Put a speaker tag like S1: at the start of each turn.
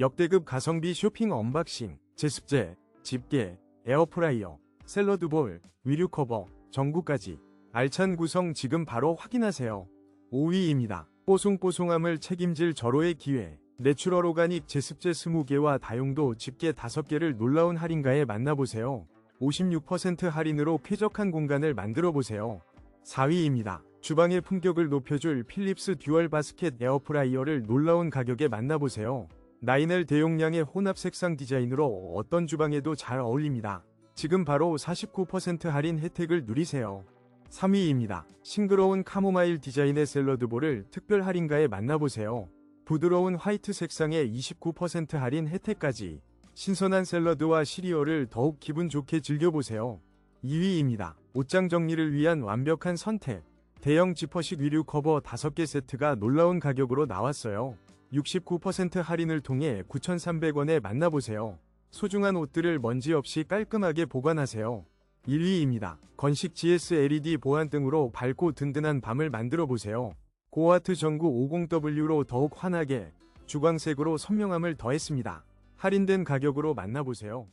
S1: 역대급 가성비 쇼핑 언박싱, 제습제, 집게, 에어프라이어, 샐러드볼, 위류 커버, 전구까지 알찬 구성 지금 바로 확인하세요. 5위입니다. 뽀송뽀송함을 책임질 절호의 기회. 내추럴 오가닉 제습제 20개와 다용도 집게 5개를 놀라운 할인가에 만나보세요. 56% 할인으로 쾌적한 공간을 만들어 보세요. 4위입니다. 주방의 품격을 높여줄 필립스 듀얼 바스켓 에어프라이어를 놀라운 가격에 만나보세요. 나인엘 대용량의 혼합 색상 디자인으로 어떤 주방에도 잘 어울립니다. 지금 바로 49% 할인 혜택을 누리세요. 3위입니다. 싱그러운 카모마일 디자인의 샐러드볼을 특별 할인가에 만나보세요. 부드러운 화이트 색상의 29% 할인 혜택까지 신선한 샐러드와 시리얼을 더욱 기분 좋게 즐겨보세요. 2위입니다. 옷장 정리를 위한 완벽한 선택. 대형 지퍼식 위류 커버 5개 세트가 놀라운 가격으로 나왔어요. 69% 할인을 통해 9,300원에 만나보세요. 소중한 옷들을 먼지 없이 깔끔하게 보관하세요. 1위입니다. 건식 GS LED 보안 등으로 밝고 든든한 밤을 만들어 보세요. 고와트 전구 50W로 더욱 환하게 주광색으로 선명함을 더했습니다. 할인된 가격으로 만나보세요.